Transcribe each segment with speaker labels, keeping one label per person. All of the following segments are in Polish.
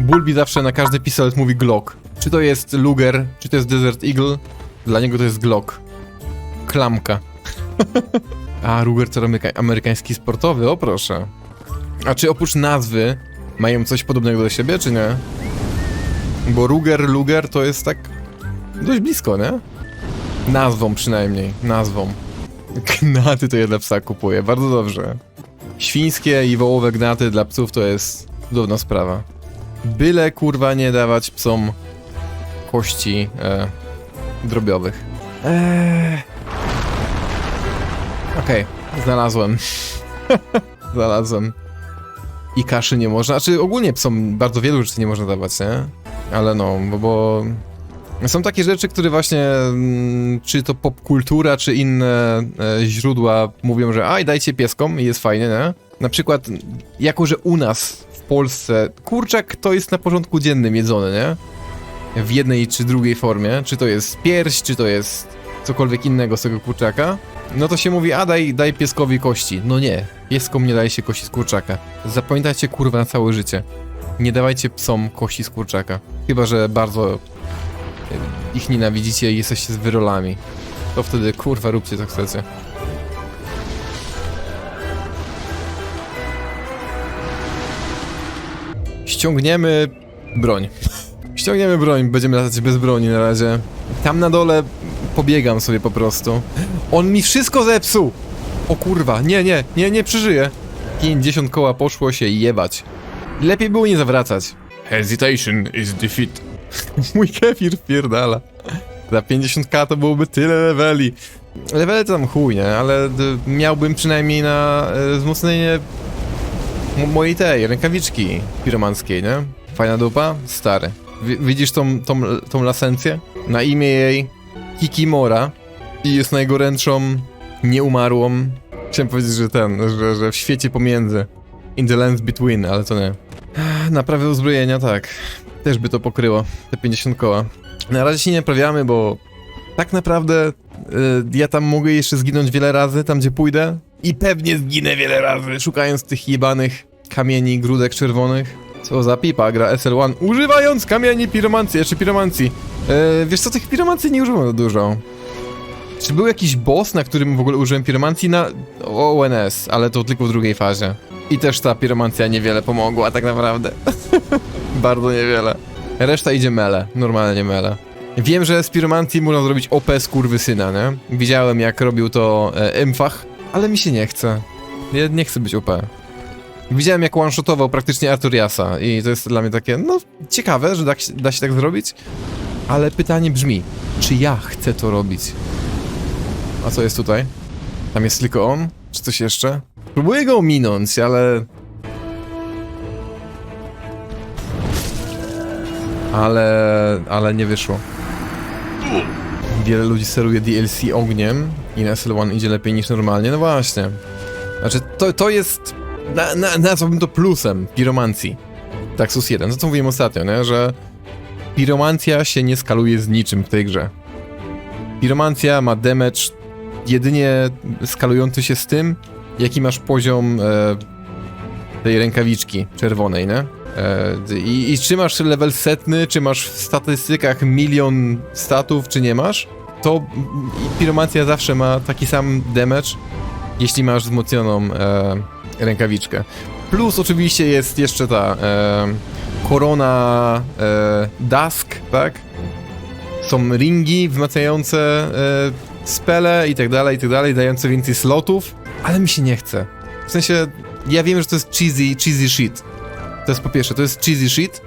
Speaker 1: Bulbi zawsze na każdy pistolet mówi Glock. Czy to jest Luger, czy to jest Desert Eagle, dla niego to jest Glock. Klamka. A, Ruger to ameryka amerykański sportowy, o proszę. A czy oprócz nazwy mają coś podobnego do siebie, czy nie? Bo Ruger, Luger to jest tak dość blisko, nie? Nazwą przynajmniej, nazwą. Gnaty to ja dla psa kupuję, bardzo dobrze. Świńskie i wołowe gnaty dla psów to jest cudowna sprawa. Byle kurwa nie dawać psom kości e, drobiowych. Eee. Okej, znalazłem. znalazłem. I kaszy nie można, znaczy ogólnie psom bardzo wielu rzeczy nie można dawać, nie? Ale no, bo, bo są takie rzeczy, które właśnie, mm, czy to popkultura, czy inne e, źródła mówią, że aj, dajcie pieskom i jest fajnie, nie? Na przykład, jako że u nas Polsce kurczak to jest na porządku dziennym jedzony, nie? W jednej czy drugiej formie, czy to jest pierś, czy to jest cokolwiek innego z tego kurczaka, no to się mówi, a daj, daj pieskowi kości. No nie, pieskom nie daje się kości z kurczaka. Zapamiętajcie kurwa na całe życie. Nie dawajcie psom kości z kurczaka. Chyba, że bardzo ich nienawidzicie i jesteście z wyrolami. To wtedy kurwa róbcie co chcecie. Ściągniemy broń. Ściągniemy broń, będziemy latać bez broni na razie. Tam na dole pobiegam sobie po prostu. On mi wszystko zepsuł! O kurwa, nie, nie, nie, nie przeżyję. 50 koła poszło się jebać. Lepiej było nie zawracać. Hesitation is defeat. Mój kefir wpierdala. Za 50k to byłoby tyle leveli. Levele to tam chuj, nie? Ale miałbym przynajmniej na e, wzmocnienie mojej tej rękawiczki piromanckiej, nie? Fajna dupa? Stary. Wi- widzisz tą, tą, tą lasencję? Na imię jej Kikimora i jest najgorętszą, nieumarłą. Chciałem powiedzieć, że ten, że, że w świecie pomiędzy. In the lands between, ale to nie. Naprawy uzbrojenia, tak. Też by to pokryło, te 50 koła. Na razie się nie naprawiamy, bo tak naprawdę y, ja tam mogę jeszcze zginąć wiele razy, tam gdzie pójdę. I pewnie zginę wiele razy, szukając tych jebanych kamieni, grudek czerwonych. Co za pipa, gra SL1, używając kamieni piromancji, jeszcze piromancji. E, wiesz co, tych piromancji nie używam za dużo. Czy był jakiś boss, na którym w ogóle użyłem piromancji? Na ONS, ale to tylko w drugiej fazie. I też ta piromancja niewiele pomogła, tak naprawdę. Bardzo niewiele. Reszta idzie mele, normalnie mele. Wiem, że z piromancji można zrobić OP syna, nie? Widziałem jak robił to e, Emfach, ale mi się nie chce. Ja nie chcę być OP. Widziałem jak one-shotował praktycznie Arturiasa i to jest dla mnie takie, no ciekawe, że da, da się tak zrobić, ale pytanie brzmi, czy ja chcę to robić? A co jest tutaj? Tam jest tylko on? Czy coś jeszcze? Próbuję go ominąć, ale... Ale... ale nie wyszło. Wiele ludzi seruje DLC ogniem i na SL1 idzie lepiej niż normalnie, no właśnie. Znaczy, to, to jest... Na, na, nazwałbym to plusem piromancji. Taxus 1, to co mówiłem ostatnio, nie? że piromancja się nie skaluje z niczym w tej grze. Piromancja ma damage jedynie skalujący się z tym, jaki masz poziom e, tej rękawiczki czerwonej, nie? E, i, I czy masz level setny, czy masz w statystykach milion statów, czy nie masz, to piromancja zawsze ma taki sam damage, jeśli masz wzmocnioną e, rękawiczkę. Plus oczywiście jest jeszcze ta e, korona e, Dusk, tak? Są ringi wzmacniające e, spele i tak dalej, i tak dalej, dające więcej slotów, ale mi się nie chce. W sensie, ja wiem, że to jest cheesy, cheesy shit. To jest po pierwsze, to jest cheesy shit,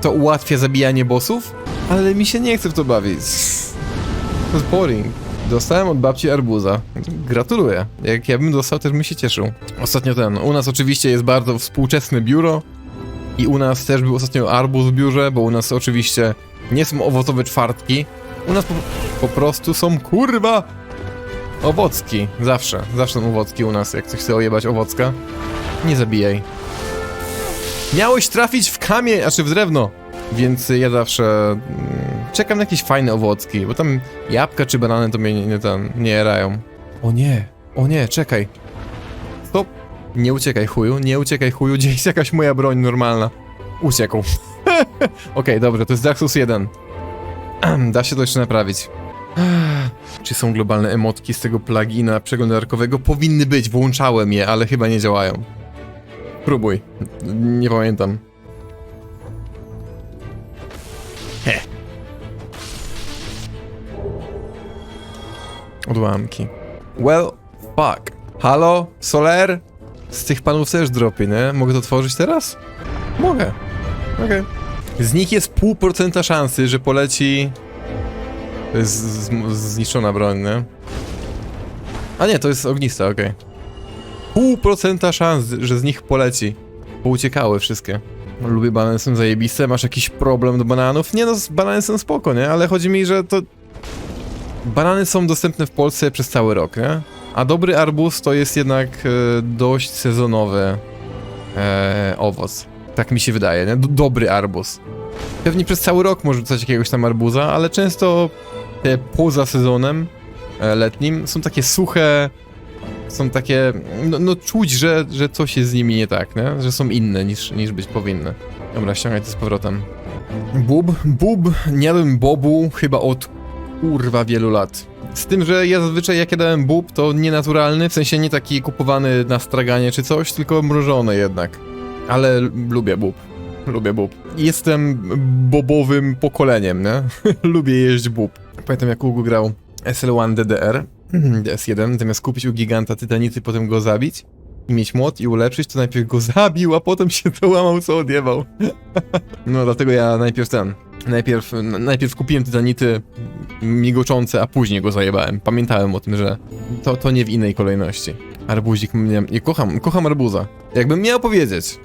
Speaker 1: to ułatwia zabijanie bossów, ale mi się nie chce w to bawić. Boring. Dostałem od babci arbuza. Gratuluję. Jak ja bym dostał, też bym się cieszył. Ostatnio ten, u nas oczywiście jest bardzo współczesne biuro i u nas też był ostatnio arbuz w biurze, bo u nas oczywiście nie są owocowe czwartki. U nas po, po prostu są kurwa owocki. Zawsze, zawsze są owocki u nas, jak ktoś chce ojebać owocka. Nie zabijaj. Miałeś trafić w kamień, a czy w drewno. Więc ja zawsze czekam na jakieś fajne owocki, bo tam jabłka czy banany to mnie nie, nie, tam, nie jarają. O nie, o nie, czekaj. Stop. Nie uciekaj chuju, nie uciekaj chuju, gdzie jest jakaś moja broń normalna. Uciekł. Okej, dobrze, to jest Daxus 1. Da się to jeszcze naprawić. Czy są globalne emotki z tego plugina przeglądarkowego? Powinny być, włączałem je, ale chyba nie działają. Próbuj. Nie pamiętam. Odłamki. Well, fuck. Halo? Soler? Z tych panów też dropi, nie? Mogę to tworzyć teraz? Mogę. Okej. Z nich jest pół procenta szansy, że poleci... To jest z, z, zniszczona broń, nie? A nie, to jest ognista, okej. Pół procenta szans, że z nich poleci. Bo uciekały wszystkie. Lubię banany, są zajebiste. Masz jakiś problem do bananów? Nie no, z- banany są spoko, nie? Ale chodzi mi, że to... Banany są dostępne w Polsce przez cały rok, nie? A dobry arbuz to jest jednak e, dość sezonowy e, owoc. Tak mi się wydaje, nie? Dobry arbuz. Pewnie przez cały rok może rzucać jakiegoś tam arbuza, ale często te poza sezonem e, letnim są takie suche, są takie, no, no czuć, że, że coś jest z nimi nie tak, nie? Że są inne niż, niż być powinny. Dobra, ściągaj to z powrotem. Bub, bub, nie jadłem bobu chyba od kurwa wielu lat. Z tym, że ja zazwyczaj jak jadałem bób, to nienaturalny, w sensie nie taki kupowany na straganie czy coś, tylko mrożony jednak. Ale lubię bób. Lubię bób. Jestem bobowym pokoleniem, nie? lubię jeść bób. Pamiętam jak Ugu grał SL1 DDR, DS1, zamiast kupić u giganta tytanity, potem go zabić i mieć młot i ulepszyć, to najpierw go zabił, a potem się dołamał, co odjebał. no dlatego ja najpierw ten, najpierw, najpierw kupiłem tytanity migoczące, a później go zajebałem. Pamiętałem o tym, że to, to nie w innej kolejności. Arbuzik mnie, nie kocham, kocham arbuza. Jakbym miał powiedzieć,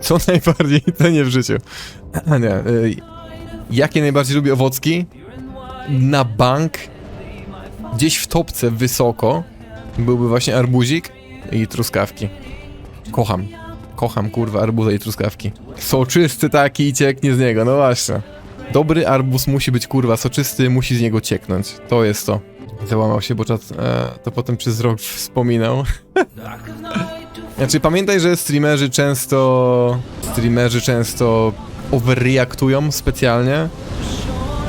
Speaker 1: co najbardziej cenię w życiu. Nie, y, jakie najbardziej lubię owocki? Na bank, gdzieś w topce wysoko, byłby właśnie arbuzik i truskawki. Kocham. Kocham, kurwa, arbuza i truskawki. Soczysty taki i cieknie z niego, no właśnie. Dobry arbuz musi być, kurwa, soczysty, musi z niego cieknąć. To jest to. Załamał się, bo czat e, to potem przez rok wspominał. Znaczy pamiętaj, że streamerzy często streamerzy często overreaktują specjalnie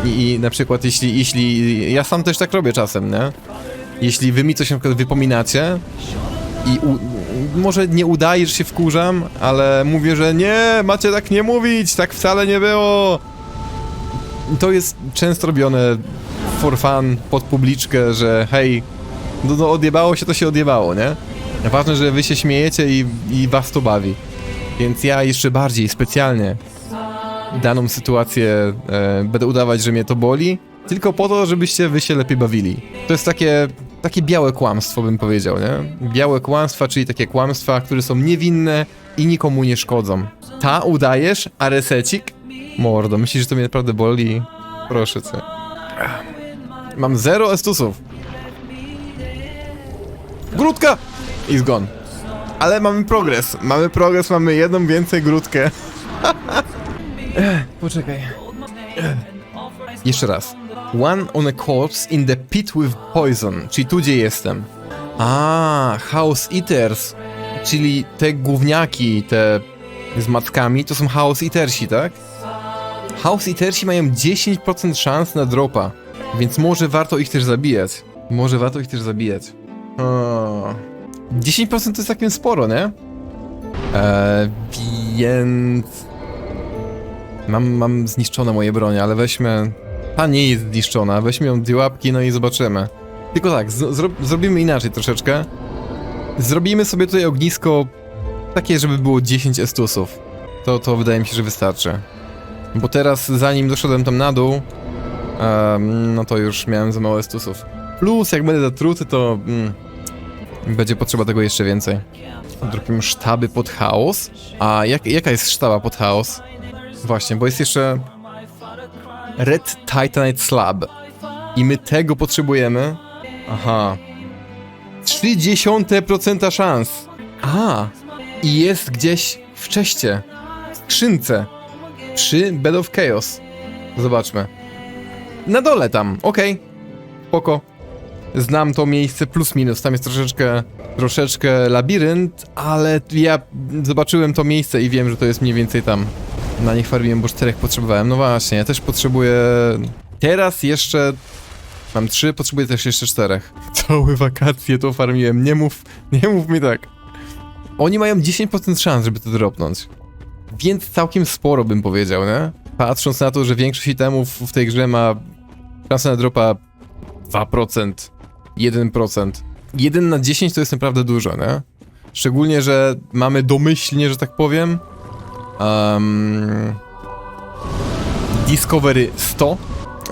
Speaker 1: i, i na przykład jeśli, jeśli ja sam też tak robię czasem, nie? Jeśli wy mi coś na przykład wypominacie i może nie udaje, że się wkurzam, ale mówię, że nie, macie tak nie mówić, tak wcale nie było. To jest często robione for fun, pod publiczkę, że hej, no, no odjebało się, to się odjebało, nie? Ważne, że wy się śmiejecie i, i was to bawi. Więc ja jeszcze bardziej specjalnie daną sytuację e, będę udawać, że mnie to boli, tylko po to, żebyście wy się lepiej bawili. To jest takie, takie białe kłamstwo, bym powiedział, nie? Białe kłamstwa, czyli takie kłamstwa, które są niewinne i nikomu nie szkodzą. Ta udajesz, a resecik? Mordo, myślisz, że to mnie naprawdę boli? Proszę cię. Mam zero estusów. Grudka! I zgon. Ale mamy progres. Mamy progres, mamy jedną więcej grudkę. Poczekaj. Jeszcze raz. One on a corpse in the pit with poison, czyli tu gdzie jestem. A, House Eaters, czyli te gówniaki, te z matkami, to są House Eatersi, tak? House Eatersi mają 10% szans na dropa, więc może warto ich też zabijać. Może warto ich też zabijać. O. 10% to jest całkiem sporo, nie? Eee, więc... Mam, mam zniszczone moje bronie, ale weźmy... Ta nie jest zniszczona, weźmy ją dwie łapki, no i zobaczymy. Tylko tak, zro zrobimy inaczej troszeczkę. Zrobimy sobie tutaj ognisko takie, żeby było 10 estusów. To, to wydaje mi się, że wystarczy. Bo teraz, zanim doszedłem tam na dół, em, no to już miałem za mało estusów. Plus, jak będę zatruty, to mm, będzie potrzeba tego jeszcze więcej. Dropimy sztaby pod chaos. A jak, jaka jest sztaba pod chaos? Właśnie, bo jest jeszcze Red Titanite Slab. I my tego potrzebujemy. Aha. 0,3% szans. A. I jest gdzieś w czeście. W skrzynce. Przy Bed of Chaos. Zobaczmy. Na dole tam, okej. Spoko. Znam to miejsce plus minus. Tam jest troszeczkę, troszeczkę labirynt, ale ja zobaczyłem to miejsce i wiem, że to jest mniej więcej tam. Na nich farmiłem, bo czterech potrzebowałem. No właśnie, ja też potrzebuję... Teraz jeszcze... Mam trzy, potrzebuję też jeszcze czterech. Całe wakacje to farmiłem, nie mów, nie mów mi tak. Oni mają 10% szans, żeby to dropnąć. Więc całkiem sporo bym powiedział, nie? Patrząc na to, że większość itemów w tej grze ma szansę na dropa 2%, 1%. 1 na 10 to jest naprawdę dużo, nie? Szczególnie, że mamy domyślnie, że tak powiem, um, Discovery 100,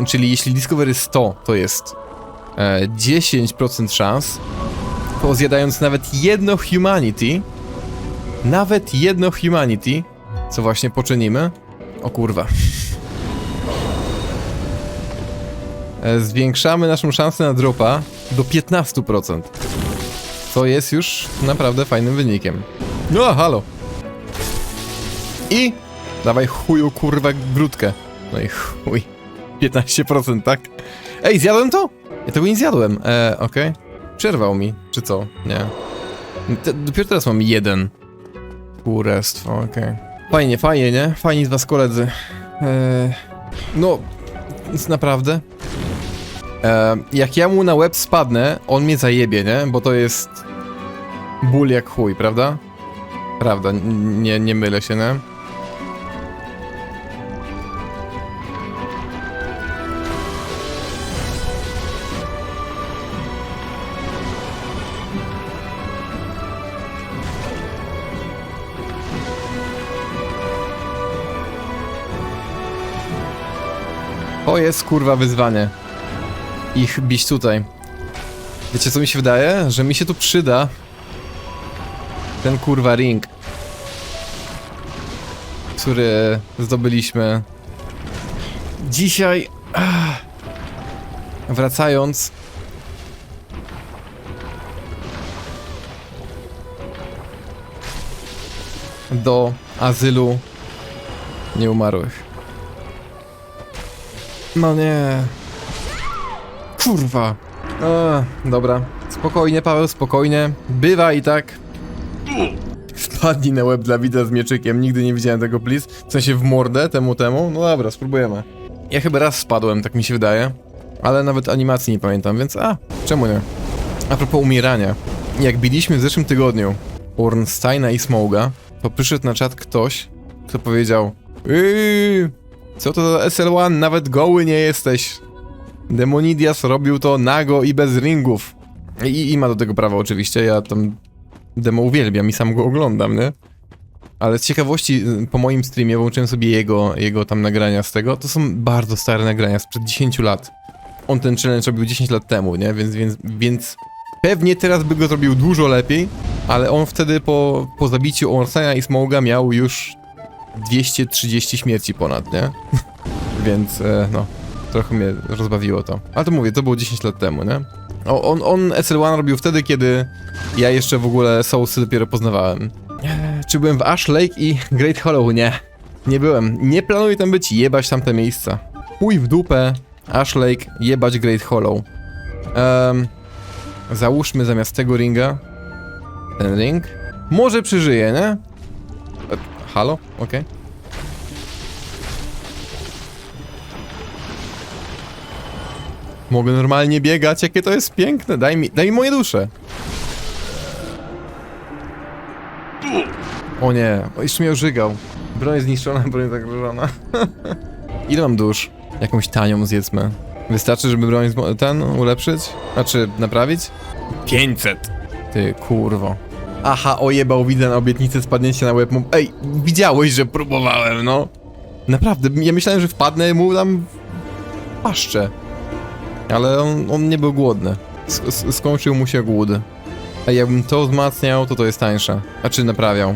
Speaker 1: czyli jeśli Discovery 100 to jest e, 10% szans, to zjadając nawet jedno Humanity, nawet jedno Humanity, co właśnie poczynimy, o kurwa, e, zwiększamy naszą szansę na dropa do 15%. Co jest już naprawdę fajnym wynikiem. No, halo. I dawaj chuju kurwa grudkę. No i chuj. 15%, tak? Ej, zjadłem to? Ja tego nie zjadłem. E, okej. Przerwał mi, czy co? Nie. Dopiero teraz mam jeden. Kurestwo, okej. Fajnie, fajnie, nie? Fajni z was koledzy. E, no, naprawdę. E, jak ja mu na łeb spadnę, on mnie zajebie, nie? Bo to jest ból jak chuj, prawda? Prawda, nie, nie mylę się, nie? Jest kurwa wyzwanie. Ich bić tutaj. Wiecie co mi się wydaje? Że mi się tu przyda ten kurwa ring, który zdobyliśmy dzisiaj. Wracając. Do azylu nieumarłych. No nie. Kurwa. A, dobra. Spokojnie, Paweł, spokojnie. Bywa i tak. Wpadnij na łeb dla widza z mieczykiem. Nigdy nie widziałem tego, please. W sensie w mordę temu temu. No dobra, spróbujemy. Ja chyba raz spadłem, tak mi się wydaje. Ale nawet animacji nie pamiętam, więc a, czemu nie? A propos umierania. Jak biliśmy w zeszłym tygodniu Ornsteina i Smoga, to przyszedł na czat ktoś, kto powiedział Yy, co to za SL1? Nawet goły nie jesteś. Demonidias robił to nago i bez ringów. I, I ma do tego prawo oczywiście, ja tam demo uwielbiam i sam go oglądam, nie? Ale z ciekawości po moim streamie włączyłem sobie jego, jego tam nagrania z tego. To są bardzo stare nagrania, sprzed 10 lat. On ten challenge robił 10 lat temu, nie? Więc, więc, więc pewnie teraz by go zrobił dużo lepiej, ale on wtedy po, po zabiciu Orsaya i Smoga miał już 230 śmierci ponad, nie? Więc, e, no, trochę mnie rozbawiło to. Ale to mówię, to było 10 lat temu, nie? O, on, on SL1 robił wtedy, kiedy ja jeszcze w ogóle Soulsy dopiero poznawałem. Eee, Czy byłem w Ash Lake i Great Hollow? Nie. Nie byłem. Nie planuję tam być, jebać tamte miejsca. Pój w dupę, Ash Lake, jebać Great Hollow. Ehm, załóżmy zamiast tego ringa ten ring. Może przeżyję, nie? Halo? Okej. Mogę normalnie biegać, jakie to jest piękne. Daj mi, daj mi moje dusze. O nie, o, jeszcze mnie ożygał. Broń zniszczona, broń zagrożona. Ile mam dusz? Jakąś tanią zjedzmy. Wystarczy, żeby broń ten ulepszyć? Znaczy, naprawić? 500. Ty kurwo. Aha, ojebał, widzę na obietnicę spadnięcie na łeb. Ej, widziałeś, że próbowałem, no. Naprawdę, ja myślałem, że wpadnę mu tam w paszczę. Ale on, on nie był głodny. Skończył mu się głód. A jakbym to wzmacniał, to to jest tańsze. Znaczy naprawiał.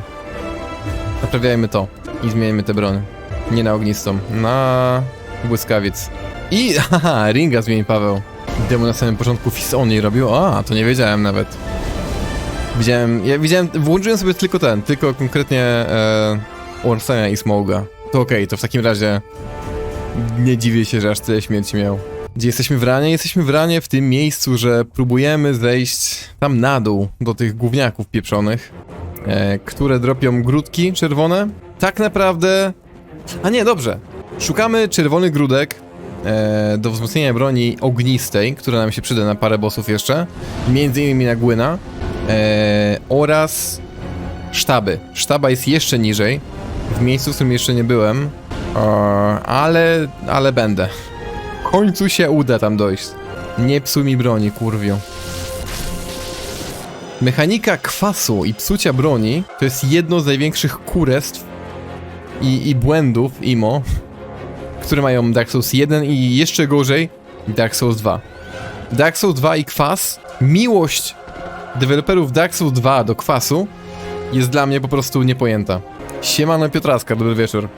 Speaker 1: Naprawiajmy to i zmieńmy tę broń. Nie na ognistą, na błyskawiec. I haha, ringa zmieni Paweł. Demo na samym początku Fist Only robił? A, to nie wiedziałem nawet. Widziałem, ja widziałem, włączyłem sobie tylko ten, tylko konkretnie e, i Smoga. To okej, to w takim razie nie dziwię się, że aż tyle śmierci miał. Gdzie jesteśmy w ranie? Jesteśmy w ranie w tym miejscu, że próbujemy zejść tam na dół do tych gówniaków pieprzonych, e, które dropią grudki czerwone. Tak naprawdę A nie, dobrze. Szukamy czerwony grudek e, do wzmocnienia broni ognistej, która nam się przyda na parę bossów jeszcze. Między innymi na Gwyna. E, oraz sztaby. Sztaba jest jeszcze niżej. W miejscu, w którym jeszcze nie byłem. E, ale, ale będę. W końcu się uda tam dojść. Nie psuj mi broni, kurwiu. Mechanika kwasu i psucia broni to jest jedno z największych kurestw i, i błędów IMO, które mają Dark Souls 1 i jeszcze gorzej Dark Souls 2. Dark Souls 2 i kwas, miłość deweloperów Dark Souls 2 do kwasu jest dla mnie po prostu niepojęta. Siemano Piotraska, dobry wieczór.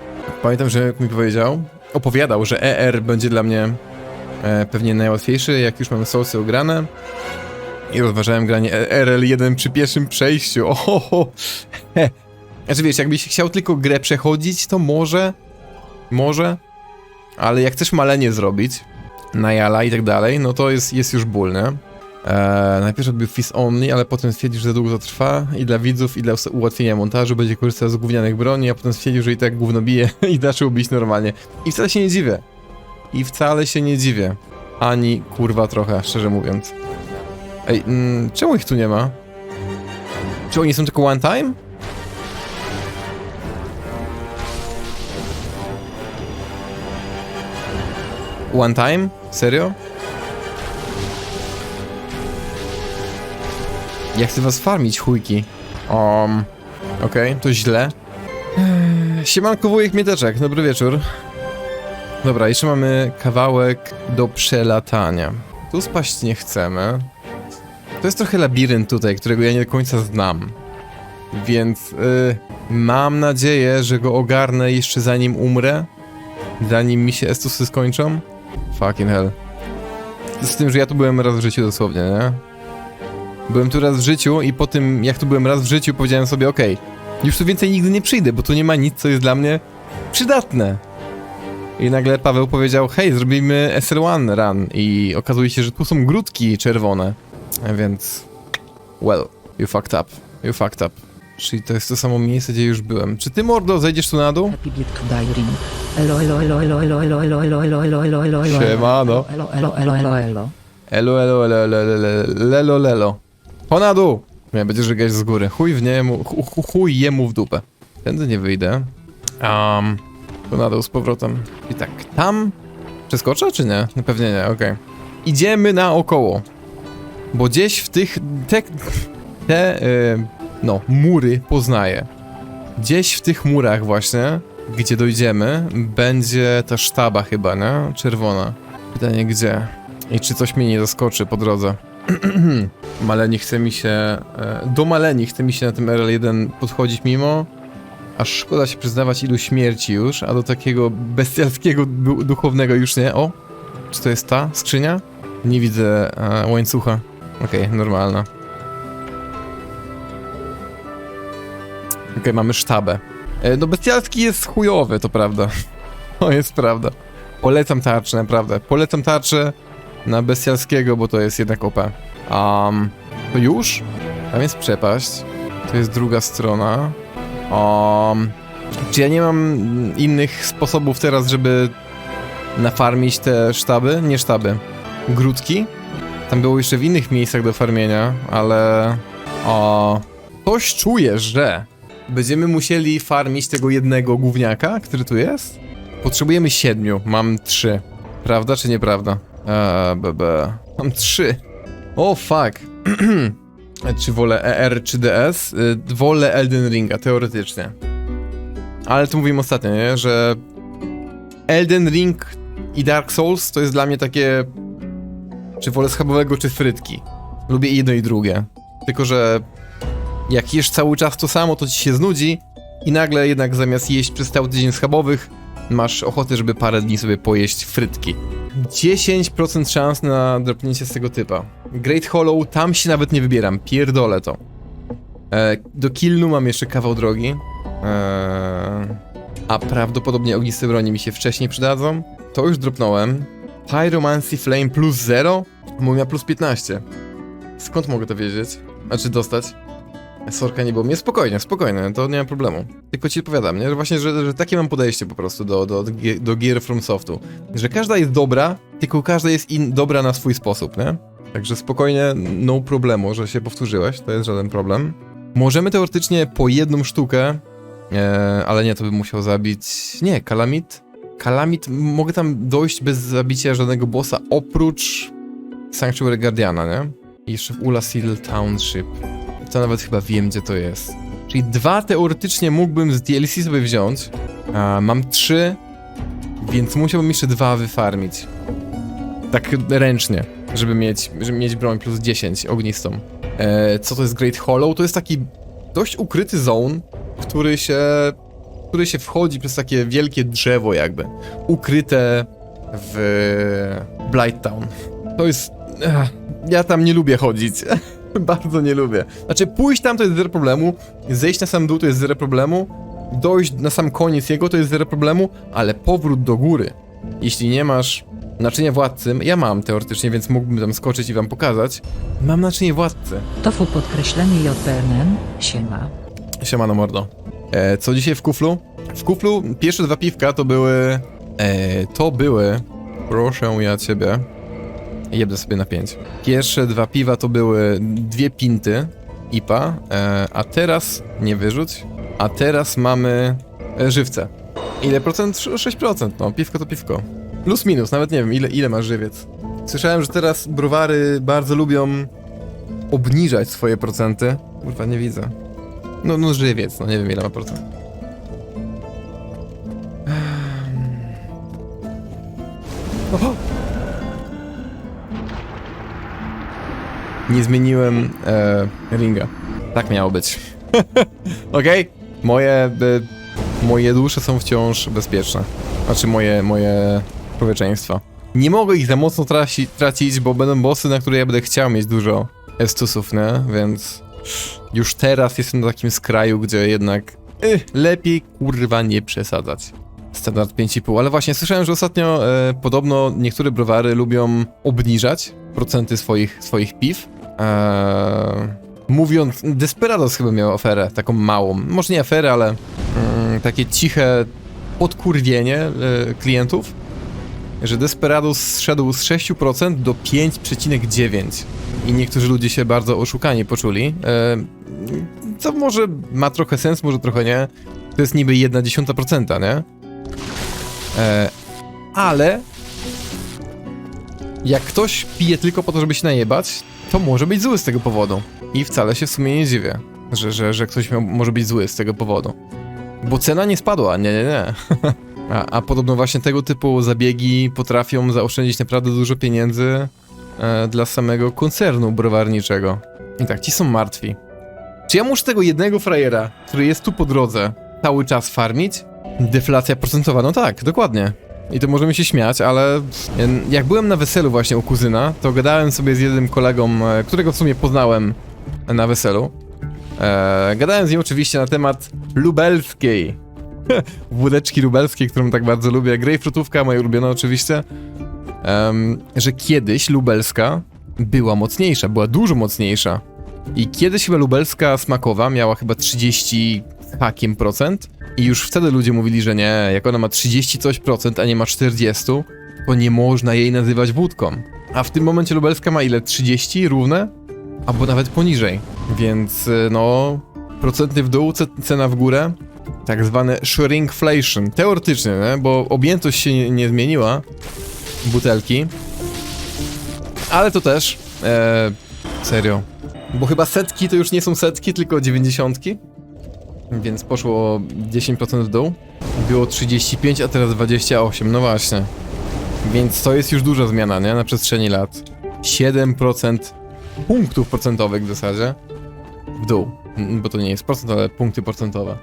Speaker 1: Pamiętam, że mi powiedział, opowiadał, że ER będzie dla mnie e, pewnie najłatwiejszy, jak już mamy Soulsy ugrane. I rozważałem granie E- RL1 przy pierwszym przejściu. Ohoho. Znaczy wiesz, jakbyś chciał tylko grę przechodzić, to może. Może. Ale jak chcesz malenie zrobić, na jala i tak dalej, no to jest, jest już ból, nie? Eee, najpierw odbił Fist Only, ale potem stwierdził, że za długo to trwa i dla widzów, i dla ułatwienia montażu będzie korzystał z gównianych broni, a potem stwierdził, że i tak gówno bije i zaczął bić normalnie. I wcale się nie dziwię. I wcale się nie dziwię. Ani kurwa trochę, szczerze mówiąc. Ej, mm, czemu ich tu nie ma? Czy oni są tylko one time? One time? Serio? Ja chcę was farmić, chujki. Um, okej, to źle. Siemanko wujek Mieteczek, dobry wieczór. Dobra, jeszcze mamy kawałek do przelatania. Tu spaść nie chcemy. To jest trochę labirynt tutaj, którego ja nie do końca znam. Więc y, mam nadzieję, że go ogarnę jeszcze zanim umrę. Zanim mi się estusy skończą. Fucking hell. Z tym, że ja tu byłem raz w życiu dosłownie, nie? Byłem tu raz w życiu i po tym, jak tu byłem raz w życiu, powiedziałem sobie, okej, już tu więcej nigdy nie przyjdę, bo tu nie ma nic, co jest dla mnie przydatne. I nagle Paweł powiedział, hej, zrobimy SL1 run i okazuje się, że tu są grudki czerwone. Więc... Well, you fucked up. You fucked up. Czyli to jest to samo miejsce, gdzie już byłem. Czy ty, Mordo, zejdziesz tu na dół?
Speaker 2: Happy Birthday Ring. Elo, elo, elo, elo, elo, elo, elo, elo, elo, elo, elo, elo, elo.
Speaker 1: Siemano.
Speaker 2: Elo, elo, elo, elo, elo.
Speaker 1: Elo, elo, elo, elo, elo, elo, lelo, lelo. Po na dół! Nie, będziesz żygać z góry. Chuj w niemu, chu, chu, chuj jemu w dupę. Tędy nie wyjdę. Um, po na dół z powrotem. I tak, tam przeskoczę, czy nie? No pewnie nie, okej. Idziemy naokoło. Bo gdzieś w tych, te, te, y, no, mury poznaję. Gdzieś w tych murach właśnie, gdzie dojdziemy, będzie ta sztaba chyba, nie? Czerwona. Pytanie gdzie? I czy coś mnie nie zaskoczy po drodze? Maleni chce mi się... e, Do Maleni chce mi się na tym RL1 podchodzić mimo, aż szkoda się przyznawać ilu śmierci już, a do takiego bestialskiego, du duchownego już nie. O! Czy to jest ta skrzynia? Nie widzę e, łańcucha. Okej, normalna. Okej, mamy sztabę. E, no bestialski jest chujowy, to prawda. To jest prawda. Polecam tarczę, naprawdę. Polecam tarczę na bestialskiego, bo to jest jednak OP. Um, to już? Tam jest przepaść. To jest druga strona. Um, czy ja nie mam innych sposobów teraz, żeby nafarmić te sztaby? Nie sztaby. Grudki? Tam było jeszcze w innych miejscach do farmienia, ale... O, coś czuję, że będziemy musieli farmić tego jednego gówniaka, który tu jest? Potrzebujemy siedmiu, mam trzy. Prawda czy nieprawda? Eee, bb. Mam trzy. O, fuck. czy wolę ER czy DS? Y, wolę Elden Ringa, teoretycznie. Ale to mówimy ostatnio, nie? Że Elden Ring i Dark Souls to jest dla mnie takie... Czy wolę schabowego, czy frytki. Lubię jedno i drugie. Tylko, że jak jesz cały czas to samo, to ci się znudzi i nagle jednak zamiast jeść przez cały tydzień schabowych, masz ochotę, żeby parę dni sobie pojeść frytki. 10% szans na dropnięcie z tego typa. Great Hollow, tam się nawet nie wybieram, pierdolę to. E, do Kilnu mam jeszcze kawał drogi. E, a prawdopodobnie ogniste broni mi się wcześniej przydadzą. To już dropnąłem. Pyromancy Flame plus 0? Bo miał plus 15. Skąd mogę to wiedzieć? Znaczy dostać? Sorka nie było mnie, spokojnie, spokojnie, to nie ma problemu. Tylko ci odpowiadam, nie? Że właśnie, że, że takie mam podejście po prostu do, do, do gier From Softu. Że każda jest dobra, tylko każda jest in, dobra na swój sposób, nie? Także spokojnie, no problemu, że się powtórzyłeś, to jest żaden problem. Możemy teoretycznie po jedną sztukę, e, ale nie, to bym musiał zabić... Nie, Kalamit? Kalamit, mogę tam dojść bez zabicia żadnego bossa, oprócz Sanctuary Guardiana, nie? I jeszcze w Ulasil Township. To nawet chyba wiem, gdzie to jest. Czyli dwa teoretycznie mógłbym z DLC sobie wziąć. A, mam trzy, więc musiałbym jeszcze dwa wyfarmić. Tak ręcznie, żeby mieć, żeby mieć broń plus 10 ognistą. E, co to jest Great Hollow? To jest taki dość ukryty zone, który się, który się wchodzi przez takie wielkie drzewo jakby. Ukryte w Blighttown. To jest... Ech, ja tam nie lubię chodzić. Bardzo nie lubię. Znaczy, pójść tam to jest zero problemu, zejść na sam dół to jest zero problemu, dojść na sam koniec jego to jest zero problemu, ale powrót do góry. Jeśli nie masz naczynia władcy, ja mam teoretycznie, więc mógłbym tam skoczyć i wam pokazać. Mam naczynie władcy.
Speaker 2: Tofu podkreślenie JPNN, siema.
Speaker 1: Siemano mordo. E, co dzisiaj w kuflu? W kuflu pierwsze dwa piwka to były... E, to były... Proszę ja ciebie. Jebdę sobie na pięć. Pierwsze dwa piwa to były dwie pinty IPA, e, a teraz... Nie wyrzuć. A teraz mamy... E, żywce. Ile procent? 6%, no. Piwko to piwko. Plus minus, nawet nie wiem, ile, ile masz żywiec. Słyszałem, że teraz browary bardzo lubią obniżać swoje procenty. Kurwa, nie widzę. No, no żywiec, no nie wiem ile ma procent. Oho! Nie zmieniłem e, ringa. Tak miało być. Okej? Moje, e, moje dusze są wciąż bezpieczne. Znaczy moje, moje człowieczeństwa. Nie mogę ich za mocno traci, tracić, bo będą bossy, na które ja będę chciał mieć dużo estusów, nie? Więc już teraz jestem na takim skraju, gdzie jednak y, lepiej kurwa nie przesadzać. Standard 5,5, ale właśnie słyszałem, że ostatnio e, podobno niektóre browary lubią obniżać procenty swoich, swoich piw. E, mówiąc, Desperados chyba miał aferę, taką małą, może nie aferę, ale mm, takie ciche podkurwienie e, klientów, że Desperados zszedł z 6% do 5,9% i niektórzy ludzie się bardzo oszukani poczuli. E, co może ma trochę sens, może trochę nie. To jest niby 1,1%, nie? E, ale jak ktoś pije tylko po to, żeby się najebać, to może być zły z tego powodu. I wcale się w sumie nie dziwię, że, że, że ktoś miał, może być zły z tego powodu. Bo cena nie spadła, nie, nie, nie. A, a podobno właśnie tego typu zabiegi potrafią zaoszczędzić naprawdę dużo pieniędzy e, dla samego koncernu browarniczego. I tak, ci są martwi. Czy ja muszę tego jednego frajera, który jest tu po drodze, cały czas farmić? Deflacja procentowa, no tak, dokładnie. I to możemy się śmiać, ale jak byłem na weselu właśnie u kuzyna, to gadałem sobie z jednym kolegą, e, którego w sumie poznałem na weselu. E, gadałem z nim oczywiście na temat lubelskiej. Wódeczki lubelskiej, którą tak bardzo lubię. Grejpfrutówka, moja ulubiona oczywiście. Że kiedyś lubelska była mocniejsza, była dużo mocniejsza. I kiedyś chyba lubelska smakowa miała chyba 30 z hakiem procent. I już wtedy ludzie mówili, że nie, jak ona ma 30 coś procent, a nie ma 40, to nie można jej nazywać wódką. A w tym momencie lubelska ma ile? 30 równe? Albo nawet poniżej. Więc y, no, procenty w dół, ce- cena w górę. Tak zwane shrinkflation. Teoretycznie, nie? bo objętość się nie, zmieniła butelki. Ale to też. E, serio. Bo chyba setki to już nie są setki, tylko dziewięćdziesiątki. Więc poszło 10% w dół. Było 35, a teraz 28. No właśnie. Więc to jest już duża zmiana, nie? Na przestrzeni lat. 7% punktów procentowych w zasadzie w dół. Bo to nie jest procent, ale punkty procentowe.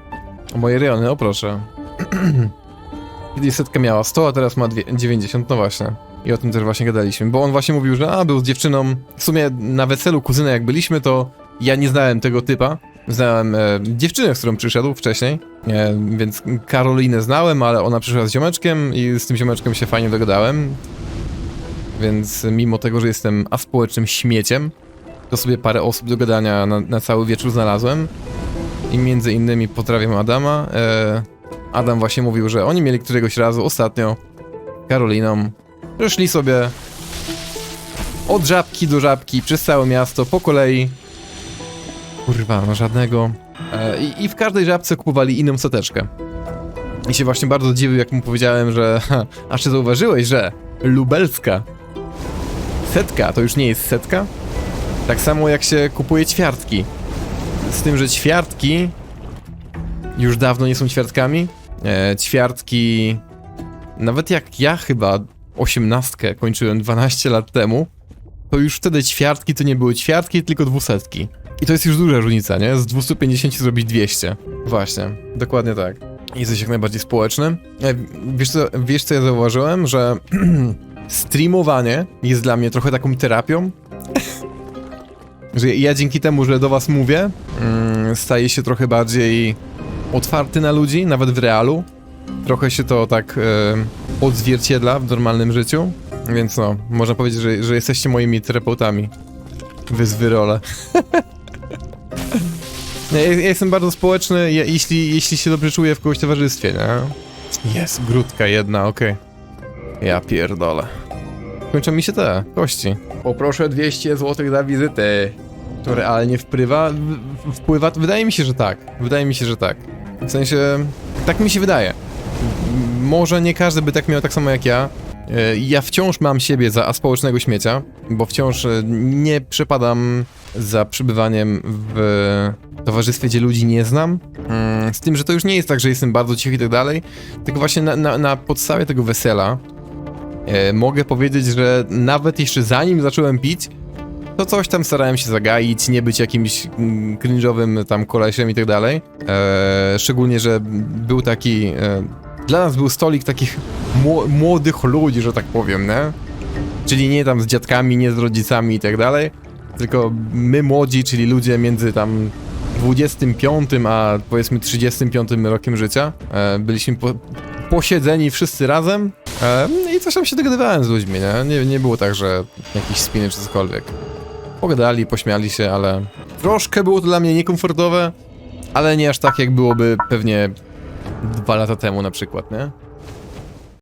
Speaker 1: O moje rejony, o proszę. Kiedyś setka miała 100, a teraz ma dwie- 90, no właśnie. I o tym też właśnie gadaliśmy, bo on właśnie mówił, że a, był z dziewczyną. W sumie na weselu kuzyna jak byliśmy, to ja nie znałem tego typa. Znałem e, dziewczynę, z którą przyszedł wcześniej, e, więc Karolinę znałem, ale ona przyszła z ziomeczkiem i z tym ziomeczkiem się fajnie dogadałem. Więc mimo tego, że jestem aspołecznym śmieciem, to sobie parę osób do gadania na, na cały wieczór znalazłem. I między innymi pozdrawiam Adama. E, Adam właśnie mówił, że oni mieli któregoś razu ostatnio Karoliną, że sobie od żabki do żabki przez całe miasto po kolei. Kurwa, no żadnego. E, i, I w każdej żabce kupowali inną seteczkę. I się właśnie bardzo dziwił, jak mu powiedziałem, że. Ha, a czy zauważyłeś, że lubelska setka to już nie jest setka? Tak samo jak się kupuje ćwiartki. Z tym, że ćwiartki już dawno nie są ćwiartkami. E, ćwiartki. Nawet jak ja chyba osiemnastkę kończyłem 12 lat temu, to już wtedy ćwiartki to nie były ćwiartki, tylko dwusetki. I to jest już duża różnica, nie? Z 250 zrobić 200. Właśnie, dokładnie tak. Jesteś jak najbardziej społeczny. E, Wiesz co, wiesz co ja zauważyłem? Że streamowanie jest dla mnie trochę taką terapią. że ja dzięki temu, że do was mówię, mm, staję się trochę bardziej otwarty na ludzi, nawet w realu. Trochę się to tak e, odzwierciedla w normalnym życiu. Więc no, można powiedzieć, że, że jesteście moimi terapeutami. Wy z wyrole. Ja, ja jestem bardzo społeczny, ja, jeśli, jeśli się dobrze czuję w kogoś towarzystwie, nie? Jest, grudka jedna, okej. Ja pierdolę. Kończą mi się te kości. Poproszę 200 zł za wizytę. To realnie wpływa? Wpływa? Wydaje mi się, że tak. Wydaje mi się, że tak. W sensie, tak mi się wydaje. Może nie każdy by tak miał tak samo jak ja. E, Ja wciąż mam siebie za aspołecznego śmiecia, bo wciąż e, nie przepadam za przebywaniem w towarzystwie, gdzie ludzi nie znam. Mm, Z tym, że to już nie jest tak, że jestem bardzo cichy i tak dalej, tylko właśnie na, na, na podstawie tego wesela e, mogę powiedzieć, że nawet jeszcze zanim zacząłem pić, to coś tam starałem się zagaić, nie być jakimś mm, cringe'owym tam kolesiem i tak dalej. Szczególnie, że był taki... E, dla nas był stolik takich mło- młodych ludzi, że tak powiem, nie? Czyli nie tam z dziadkami, nie z rodzicami i tak dalej, tylko my młodzi, czyli ludzie między tam 25 a powiedzmy 35 rokiem życia. E, byliśmy po, posiedzeni wszyscy razem e, i coś tam się dogadywałem z ludźmi, nie? nie? Nie było tak, że jakiś spiny czy cokolwiek. Pogadali, pośmiali się, ale troszkę było to dla mnie niekomfortowe, ale nie aż tak jak byłoby pewnie dwa lata temu na przykład, nie?